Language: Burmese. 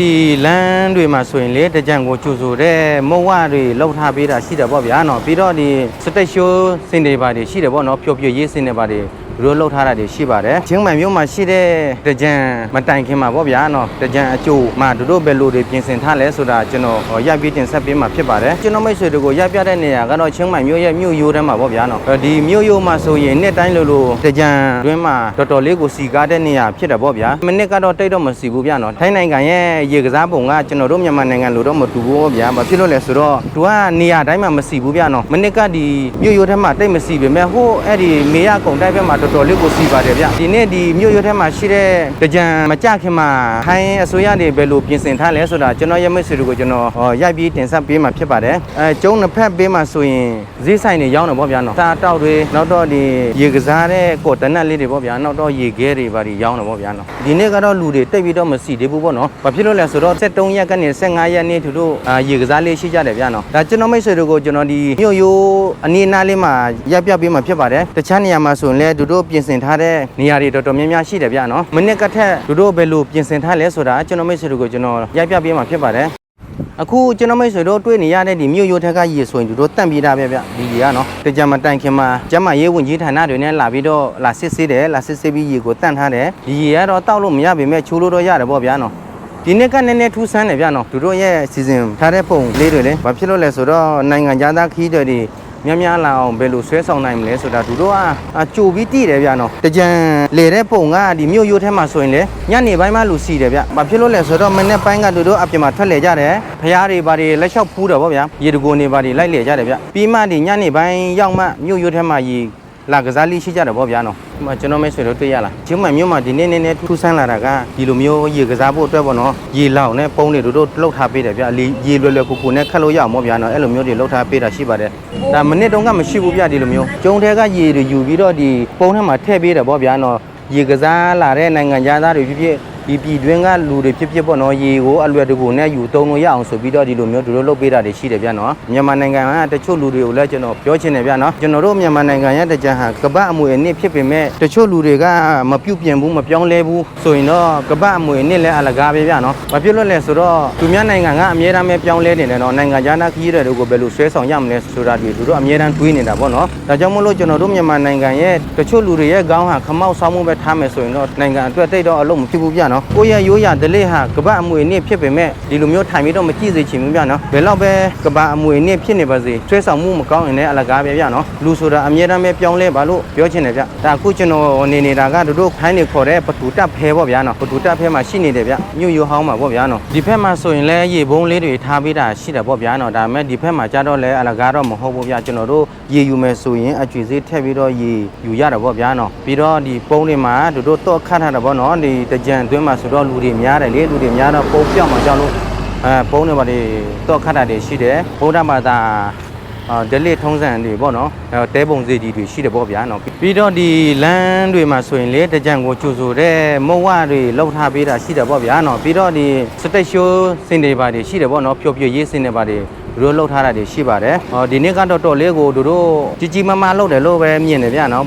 ဒီလမ်းတွေမှာဆိုရင်လေတကြံကိုကျူဆိုတဲ့မုံဝတွေလောက်ထားပေးတာရှိတယ်ပေါ့ဗျာနော်ပြီးတော့ဒီစတိတ်ရှိုးစင်တွေပါတယ်ရှိတယ်ပေါ့နော်ပျော်ပျော်ရေးစင်တွေပါတ ယ်ဘလို့လောက်ထားတာတွေရှိပါတယ်ချင်းမိုင်မြို့မှာရှိတဲ့တကြံမတိုင်ခင်မှာပေါ့ဗျာနော်တကြံအကျိုးမှာတို့တို့ဘယ်လိုတွေပြင်ဆင်ထားလဲဆိုတာကျွန်တော်ဟောရပ်ပြီးတင်ဆက်ပေးမှာဖြစ်ပါတယ်ကျွန်တော်မိတ်ဆွေတို့ကိုရပ်ပြတဲ့နေရာကတော့ချင်းမိုင်မြို့ရဲ့မြို့ရိုးထဲမှာပေါ့ဗျာနော်အဲဒီမြို့ရိုးမှာဆိုရင်နှစ်တိုင်းလိုလိုတကြံတွင်းမှာတော်တော်လေးကိုစီကားတဲ့နေရာဖြစ်တယ်ပေါ့ဗျာမနစ်ကတော့တိတ်တော့မစီဘူးဗျာနော်ထိုင်းနိုင်ငံရဲ့ရေကစားပုံကကျွန်တော်တို့မြန်မာနိုင်ငံလိုတော့မတူဘူးပေါ့ဗျာဘာဖြစ်လို့လဲဆိုတော့သူကနေရာတိုင်းမှာမစီဘူးဗျာနော်မနစ်ကဒီမြို့ရိုးထဲမှာတိတ်မစီပေမဲ့ဟိုအဲ့ဒီမေရကုံတိုက်ဘက်မှာတော်တော်လေးကိုစီပါတယ်ဗျာဒီနေ့ဒီမြို့ရိုးထဲမှာရှိတဲ့တကြံမကြခင်မှာထိုင်းအစိုးရတွေဘယ်လိုပြင်ဆင်ထားလဲဆိုတာကျွန်တော်ရဲ့မိတ်ဆွေတို့ကိုကျွန်တော်ဟောရိုက်ပြီးတင်ဆက်ပေးမှာဖြစ်ပါတယ်အဲကျုံးနှစ်ဖက်ပေးမှာဆိုရင်ဈေးဆိုင်တွေရောင်းတယ်ပေါ့ဗျာနော်စားတောက်တွေနောက်တော့ဒီရေကစားတဲ့ကိုတနက်လေးတွေပေါ့ဗျာနောက်တော့ရေခဲတွေပါဒီရောင်းတယ်ပေါ့ဗျာနော်ဒီနေ့ကတော့လူတွေတိတ်ပြီးတော့မစီသေးဘူးပေါ့နော်ဘာဖြစ်လို့လဲဆိုတော့73ရက်ကနေ15ရက်နေ့သူတို့အာရေကစားလေးရှိကြတယ်ဗျာနော်ဒါကျွန်တော်မိတ်ဆွေတို့ကိုကျွန်တော်ဒီမြို့ရိုးအနီးအနားလေးမှာရပ်ပြပေးမှာဖြစ်ပါတယ်တခြားနေရာမှာဆိုရင်လည်းသူတို့ပြင်ဆင်ထားတဲ့နေရာတွေတော်တော်များများရှိတယ်ဗျာနော်မနစ်ကထက်သူတို့ဘယ်လိုပြင်ဆင်ထားလဲဆိုတာကျွန်တော်မိတ်ဆွေတို့ကိုကျွန်တော်ရပ်ပြပေးမှာဖြစ်ပါတယ်အခုကျွန်တော်မိတ်ဆွေတို့တွေ့နေရတဲ့ဒီမြို့ရိုးထက်ကရေဆိုရင်သူတို့တန့်ပြေးတာပဲဗျဒီရေကနော်တကြံမတိုင်ခင်မှာကျမရေးဝင်ကြီးဌာနတွေနဲ့လာပြီးတော့လာစစ်ဆေးတယ်လာစစ်ဆေးပြီးရေကိုတန့်ထားတယ်ဒီရေကတော့တောက်လို့မရပေမဲ့ချိုးလို့တော့ရတယ်ပေါ့ဗျာနော်ဒီနေ့ကနည်းနည်းထူးဆန်းတယ်ဗျာနော်သူတို့ရဲ့စီစဉ်ထားတဲ့ပုံလေးတွေလေဘာဖြစ်လို့လဲဆိုတော့နိုင်ငံသားခီးတွေ များများလာအောင်ဘယ်လိုဆွဲဆောင်နိုင်မလဲဆိုတာသူတို့ကအကြိုပြီးတည်တယ်ဗျာနော်တကြံလေတဲ့ပုံကဒီမြို့ရိုးထဲမှာဆိုရင်လေညနေပိုင်းမှလူစီတယ်ဗျဘာဖြစ်လို့လဲဆိုတော့မနေ့ပိုင်းကသူတို့အပြင်မှာထွက်လေကြတယ်ဖျားတွေဘာတွေလက်လျှောက်ဖူးတယ်ဗောဗျာရေတကိုနေဘာတွေလိုက်လေကြတယ်ဗျပြီးမှဒီညနေပိုင်းရောက်မှမြို့ရိုးထဲမှာရေ လာကစားလေးရှိကြတယ်ဗောဗျာနော်ဒီမှာကျွန်တော်မိတ်ဆွေတို့တွေ့ရလားချင်းမိုင်မြို့မှာဒီနေ့နေ့နေ့ထူးဆန်းလာတာကဒီလိုမျိုးရေကစားဖို့အတွက်ဗောနော်ရေလောင်နဲ့ပုံးတွေတို့တို့လှုပ်ထားပေးတယ်ဗျလေရေလွယ်လွယ်ကူကူနဲ့ခတ်လို့ရအောင်ဗောဗျာနော်အဲ့လိုမျိုးတွေလှုပ်ထားပေးတာရှိပါတယ်ဒါမနစ်တုန်းကမရှိဘူးဗျဒီလိုမျိုးကျုံထဲကရေတွေယူပြီးတော့ဒီပုံးထဲမှာထည့်ပေးတယ်ဗောဗျာနော်ရေကစားလာတဲ့နိုင်ငံသားတွေဖြစ်ဖြစ် ဒီပြည်တွင်းကလူတွေဖြစ်ဖြစ်ပေါ့နော်ရေကိုအလွယ်တကူနဲ့ယူသုံးလို့ရအောင်ဆိုပြီးတော့ဒီလိုမျိုးတို့လုပ်ပေးတာတွေရှိတယ်ဗျာနော်မြန်မာနိုင်ငံကတချို့လူတွေကိုလည်းကျွန်တော်ပြောချင်တယ်ဗျာနော်ကျွန်တော်တို့မြန်မာနိုင်ငံရဲ့တကြံဟာကမ္ဘာအမွေအနှစ်ဖြစ်ပေမဲ့တချို့လူတွေကမပြုတ်ပြင်ဘူးမပြောင်းလဲဘူးဆိုရင်တော့ကမ္ဘာအမွေအနှစ်လည်းအလကားပဲဗျာနော်ဘာဖြစ်လို့လဲဆိုတော့သူများနိုင်ငံကအများအားပဲပြောင်းလဲနေတယ်နော်နိုင်ငံသားခီးတဲ့တွေကိုဘယ်လိုဆွဲဆောင်ရမလဲဆိုတာတွေသူတို့အများအားတွေးနေတာပေါ့နော်ဒါကြောင့်မို့လို့ကျွန်တော်တို့မြန်မာနိုင်ငံရဲ့တချို့လူတွေရဲ့ခေါင်းဟာခမောက်ဆောင်းမှုပဲထားမယ်ဆိုရင်တော့နိုင်ငံအတွက်တိတ်တော့အလုံးမဖြစ်ဘူးဗျာနော်ကိုယ့်ရဲ့ရိုးရာဓလေ့ဟာကမ္ဘာအမွေအနှစ်ဖြစ်ပေမဲ့ဒီလိုမျိုးထိုင်ပြီးတော့မကြည့်စေချင်ဘူးဗျာနော်ဘယ်တော့ပဲကမ္ဘာအမွေအနှစ်ဖြစ်နေပါစေဆွဲဆောင်မှုမကောင်းရင်လည်းအလကားပဲဗျာနော်လူဆိုတာအများအားပဲပြောင်းလဲပါလို့ပြောချင်တယ်ဗျဒါအခုကျွန်တော်နေနေတာကတို့တို့ခိုင်းနေခေါ်တဲ့ပတူတက်ဖဲပေါ့ဗျာနော်ပတူတက်ဖဲမှာရှိနေတယ်ဗျညို့ရိုးဟောင်းမှာပေါ့ဗျာနော်ဒီဘက်မှာဆိုရင်လည်းရေဘုံလေးတွေထားပေးတာရှိတယ်ပေါ့ဗျာနော်ဒါပေမဲ့ဒီဘက်မှာကြတော့လည်းအလကားတော့မဟုတ်ဘူးဗျာကျွန်တော်တို့ရေယူမယ်ဆိုရင်အကျွေးစေးထည့်ပြီးတော့ရေယူရတာပေါ့ဗျာနော်ပြီးတော့ဒီပုံးတွေမှာတို့တို့တော့ခတ်ထားတာပေါ့နော်ဒီတကြံအတွင်းမှာဆိုတော့လူတွေများတယ်လေလူတွေများတော့ပုံပြောက်မှာကြောက်လို့အဲပုံးတွေပါတွေတော့ခတ်တာတွေရှိတယ်ဘုရားဘာသာအာဒလစ်ထုံးစံတွေပေါ့နော်အဲတဲပုံစီကြီးတွေရှိတယ်ပေါ့ဗျာနော်ပြီးတော့ဒီလမ်းတွေမှာဆိုရင်လေတကြံကိုကျူဆိုတဲ့မုံဝတွေလောက်ထားပေးတာရှိတယ်ပေါ့ဗျာနော်ပြီးတော့ဒီစတိတ်ရှိုးစင်တွေပါတွေရှိတယ်ပေါ့နော်ပျော်ပျော်ရေးစင်တွေပါတွေသူတို့လောက်ထားတာတွေရှိပါတယ်ဟောဒီနေ့ကတော့တော်လေးကိုသူတို့ကြီးကြီးမားမားလောက်တယ်လို့ပဲမြင်တယ်ဗျာနော်